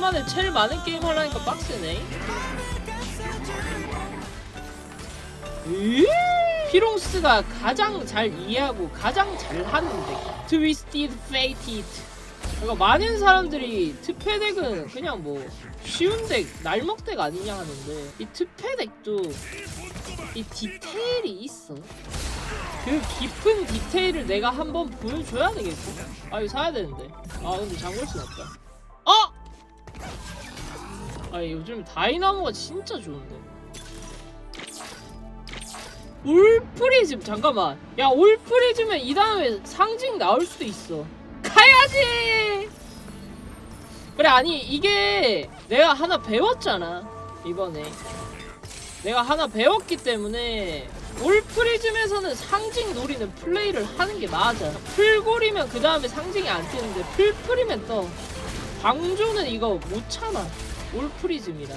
오랜만에 제일 많은 게임 하려니까 빡세네. 피롱스가 가장 잘 이해하고 가장 잘하는 덱. 트위스티드 페이티드. 그러니까 많은 사람들이 트페덱은 그냥 뭐 쉬운 덱, 날먹덱 아니냐 하는데 이 트페덱도 이 디테일이 있어. 그 깊은 디테일을 내가 한번 보여줘야 되겠고. 아 이거 사야 되는데. 아 근데 잠글 순 없다. 어! 아 요즘 다이나모가 진짜 좋은데. 올프리즘 잠깐만. 야 올프리즘은 이 다음에 상징 나올 수도 있어. 가야지. 그래 아니 이게 내가 하나 배웠잖아 이번에. 내가 하나 배웠기 때문에 올프리즘에서는 상징 노리는 플레이를 하는 게 맞아. 풀골이면 그 다음에 상징이 안 뜨는데 풀풀이면 떠. 방조는 이거 못 참아. 올프리즘이라.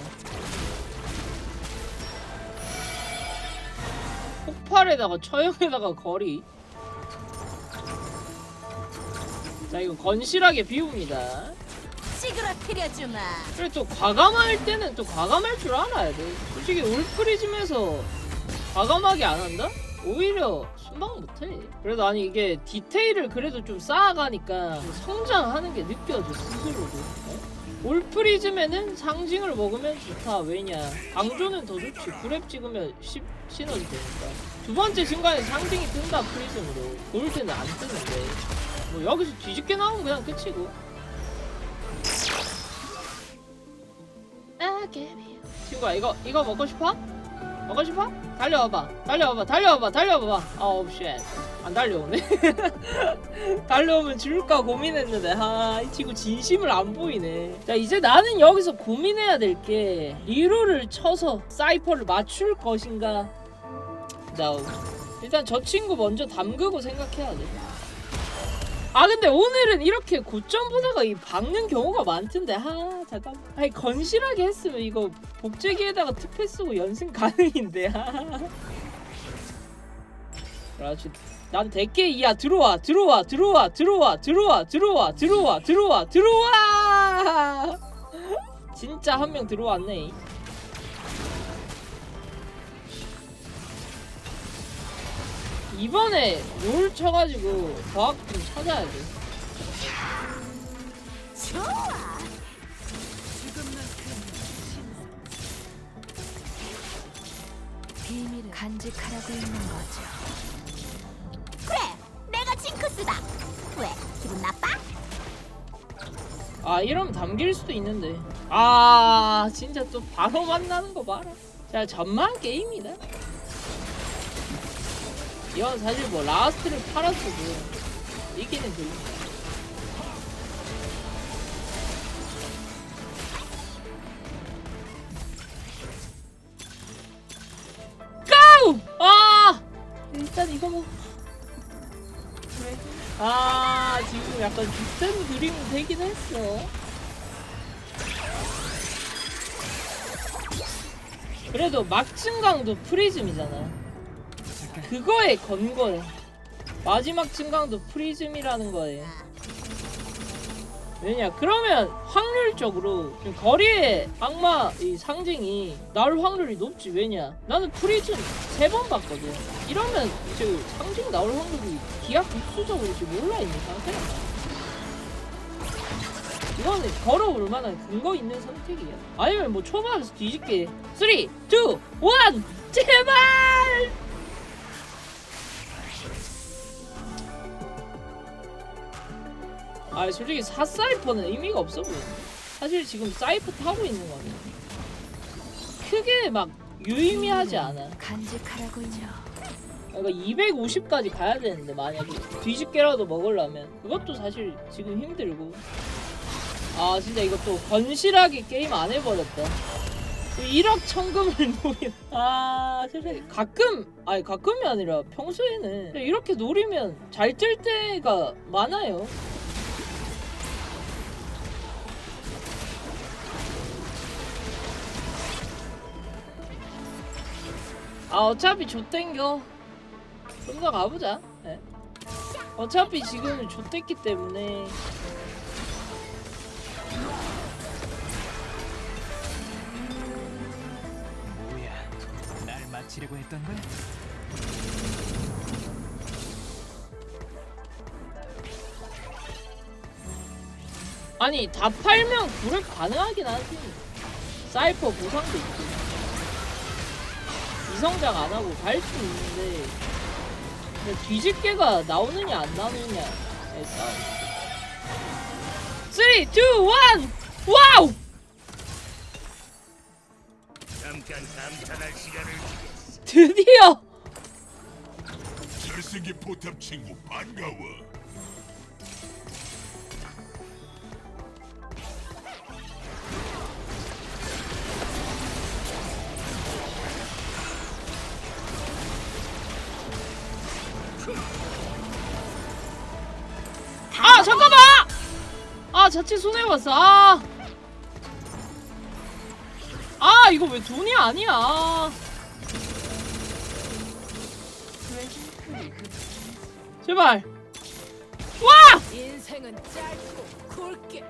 폭발에다가 처형에다가 거리. 자 이거 건실하게 비웁니다. 찌그러뜨려주마. 그래 또 과감할 때는 또 과감할 줄 알아야 돼. 솔직히 올프리즘에서 과감하게 안 한다? 오히려 순방 못해. 그래도 아니 이게 디테일을 그래도 좀 쌓아가니까 성장하는 게 느껴져 스스로도. 어? 올프리즘에는 상징을 먹으면 좋다. 왜냐? 강조는 더 좋지. 그랩 찍으면 10 시너지 되니까. 두 번째 순간에 상징이 뜬다 프리즘으로. 골드는 안 뜨는데. 뭐 여기서 뒤집게 나오면 그냥 끝이고. 아, 개미. 친구야 이거 이거 먹고 싶어? 먹고 싶어? 달려와봐. 달려와봐. 달려와봐. 달려와봐. 아우 쉣안 달려오네. 달려오면 줄까 고민했는데. 아이 친구 진심을 안 보이네. 자 이제 나는 여기서 고민해야 될 게 리로를 쳐서 사이퍼를 맞출 것인가? 자 일단 저 친구 먼저 담그고 생각해야 돼 아 근데 오늘은 이렇게 고점 보다가 이 박는 경우가 많던데. 아 잠깐. 아니 건실하게 했으면 이거 복제기에다가 특패 쓰고 연승 가능인데. 아 그렇지. 난 대게 이야 들어와 들어와 들어와 들어와 들어와 들어와 들어와 들어와 들어와! 진짜 한 명 들어왔네 이번에 롤 쳐가지고 과학 좀 찾아야 돼. 좋아. 비밀을 간직하라고 있는 거죠. 그래, 내가 징크스다. 왜? 기분 나빠? 아 이러면 담길 수도 있는데. 아 진짜 또 바로 만나는 거 봐라. 자 전망 게임이다. 이건 사실 뭐 라스트를 팔았어도 이기는 그. 고! 아 일단 이거 뭐. 아 지금 약간 비슷한 그림이 되긴 했어. 그래도 막증강도 프리즘이잖아. 그거에 건 거야. 마지막 증강도 프리즘이라는 거예요. 왜냐? 그러면 확률적으로 좀 거리의 악마 이 상징이 나올 확률이 높지. 왜냐? 나는 프리즘 세 번 봤거든. 이러면 이제 상징 나올 확률이 기하 급수적으로 지금 올라 있는 상태야. 이거는 걸어올 만한 근거 있는 선택이야. 아니면 뭐 초반에서 뒤집게 3, 2, 1 제발! 아 솔직히 사사이퍼는 의미가 없어 보여. 사실 지금 사이퍼 타고 있는 거는 크게 막 유의미하지 않아. 간직하라고 있죠. 그러니까 250까지 가야 되는데 만약에 뒤집개라도 먹으려면. 그것도 사실 지금 힘들고. 아 진짜 이것도 건실하게 게임 안 해버렸다. 1억 천금을 노린 아 세상에. 가끔 아니 가끔이 아니라 평소에는. 이렇게 노리면 잘 뜰 때가 많아요 아 어차피 좆땡겨 좀 더 가보자 네. 예. 어차피 지금은 좆땡기 때문에 뭐야? 날 마치려고 했던 거야? 아니 다 팔면 불을 가능하긴 하지 사이퍼 보상도 있고 이성장 안 하고 갈 수 있는데 근데 뒤집개가 나오느냐 안 나오느냐에 싸움 3, 2, 1 와우! 잠깐 감탄할 시간을 주겠어. 드디어 잘생긴 포탑 친구 반가워. 자칫 손해봤어 아. 아 이거 왜 돈이 아니야 제발 와! 인생은 짧고 굵게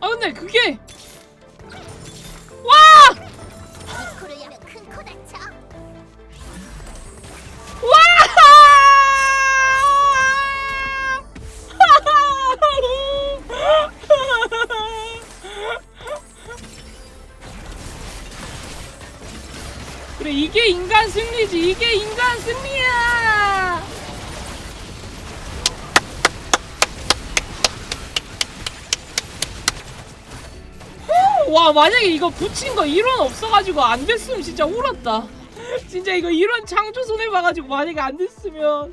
아 근데 그게 와! 큰 코 다쳐. 그래 이게 인간 승리지. 이게 인간 승리야. 후, 와 만약에 이거 붙인 거 이론 없어가지고 안 됐으면 진짜 울었다. 진짜 이거 이론 창조 손해봐가지고 만약에 안 됐으면.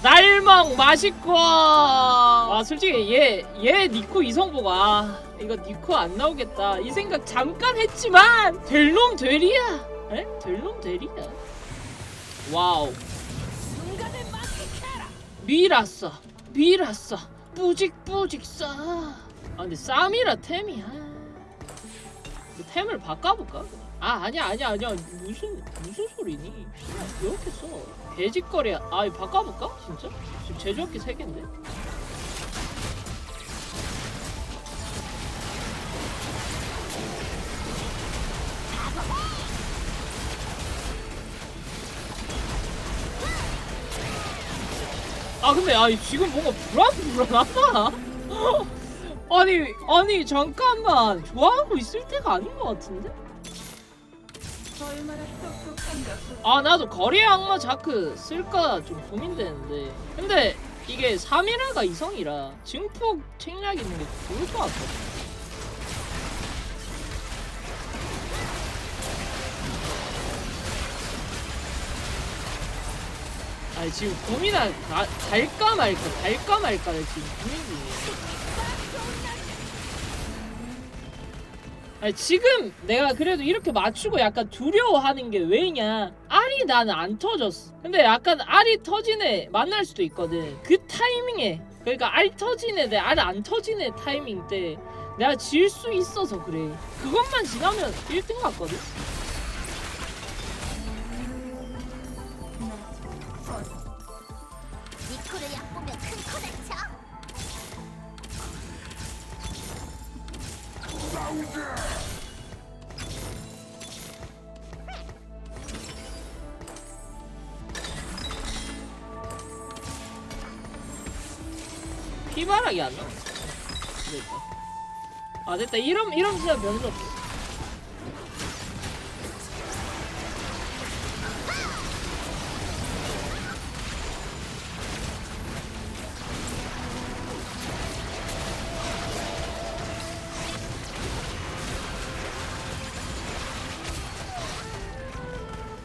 날먹 맛있고 아 솔직히 얘얘 니코 이성보가 아, 이거 니코 안 나오겠다. 이 생각 잠깐 했지만 될 놈 되리야. 에? 될놈 되리야. 와우. 밀었어. 밀었어. 뿌직뿌직 싸아 근데 쌈이라 템이야. 그 템을 바꿔볼까? 아 아니야 아니야 아니야. 무슨 무슨 소리니? 이렇게 써? 개짓거리야 아 이거 바꿔볼까? 진짜? 지금 제조업기 3개인데 아 근데 아 지금 뭔가 불안불안하다. 아니 아니 잠깐만. 좋아하고 있을 때가 아닌 것 같은데? 아 나도 거리의 악마 자크 쓸까 좀 고민되는데. 근데 이게 3이라가 이성이라 증폭 책략 있는 게 좋을 것 같아 아니 지금 고민할 가, 갈까 말까 갈까 말까를 지금 고민 중이에요 아니 지금 내가 그래도 이렇게 맞추고 약간 두려워하는 게 왜냐? 알이 나는 안 터졌어. 근데 약간 알이 애 만날 수도 있거든. 그 타이밍에 그러니까 알 애들 알안 터진 애 타이밍 때 내가 질 수 있어서 그래. 그것만 지나면 1등 같거든 피바락이 안 나와. 됐다. 아 됐다. 이런 이런 진짜 면수 없어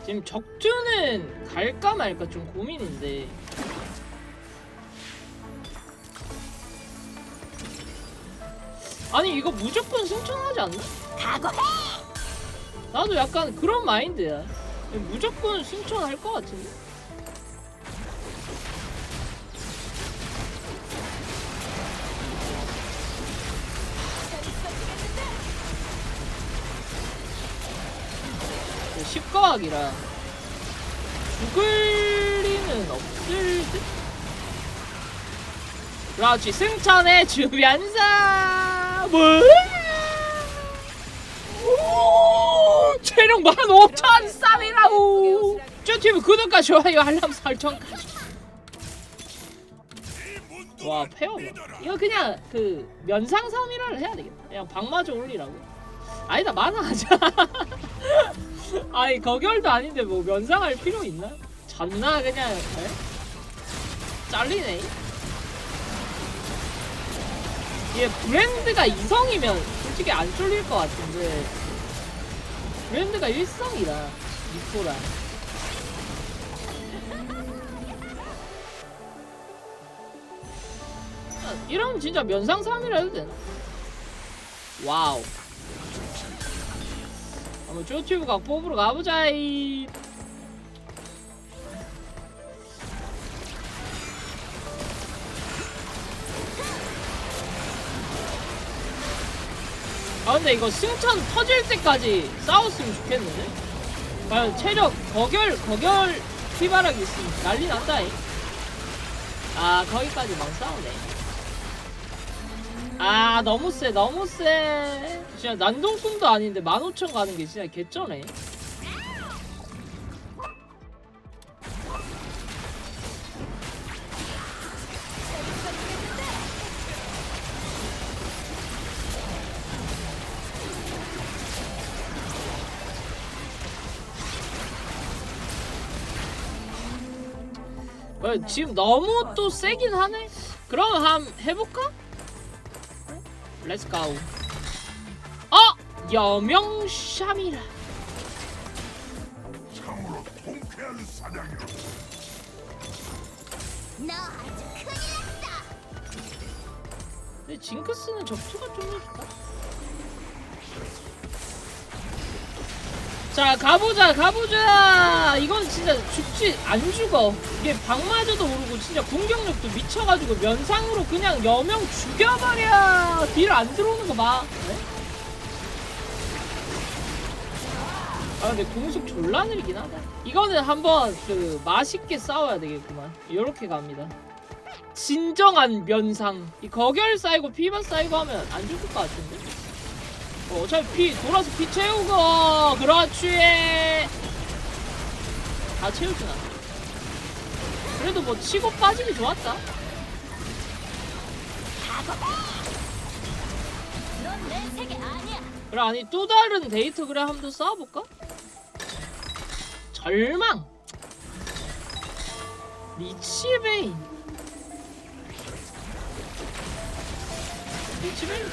지금 적주는 갈까 말까 좀 고민인데 아니 이거 무조건 승천하지 않나? 각오해. 나도 약간 그런 마인드야 무조건 승천할 것 같은데 십과학이라 죽을 리는 없을 듯? 그렇지 승천해 주면서 뭐? 오, 체력 만 오! 구독과 좋아요 알람 설정까지 와 페어 이거 그냥 그 면상 3이라를 해야 되겠다 그냥 방마저 올리라고 아니다 만화하자 아니 거결도 아닌데 뭐 면상할 필요 있나? 졌나 그냥 에? 잘리네 얘 브랜드가 이성이면 솔직히 안 쫄릴 것 같은데 브랜드가 일성이라 니코라 아, 이러면 진짜 면상 3이라 해도 되나? 와우 한번 쪼튜브 각 뽑으러 가보자이. 아 근데 이거 승천 터질 때까지 싸웠으면 좋겠는데? 과연 체력 거결 거결 피바락이 있으면 난리 난다잉 아 거기까지 막 싸우네 아 너무 세 너무 세 진짜 난동꿈도 아닌데 15,000 가는 게 진짜 개쩌네. 어, 지금 너무 또 세긴 하네. 그럼 한 해볼까? 렛츠 고 어! 여명 샤미라 참으로 통쾌한 사냥이야. 너 아주 큰일 났다. 근데 징크스는 적투가 좀 해줄까? 자 가보자 가보자. 이건 진짜 죽지 안 죽어. 이게 방마저도 모르고 진짜 공격력도 미쳐가지고 면상으로 그냥 여명 죽여버려. 딜 안 들어오는 거봐. 네? 아 근데 공속 졸라 느리긴 하다. 이거는 한번 그 맛있게 싸워야 되겠구만. 요렇게 갑니다. 진정한 면상. 이 거결 쌓이고 피만 쌓이고 하면 안 죽을 것 같은데 어, 어차피 피 돌아서 피 채우고 그렇지. 다 채우진 않아 그래도 뭐 치고 빠지기 좋았다. 그래 아니 또 다른 데이터 그래 한번 더 싸워볼까? 절망! 리치베인 리치베인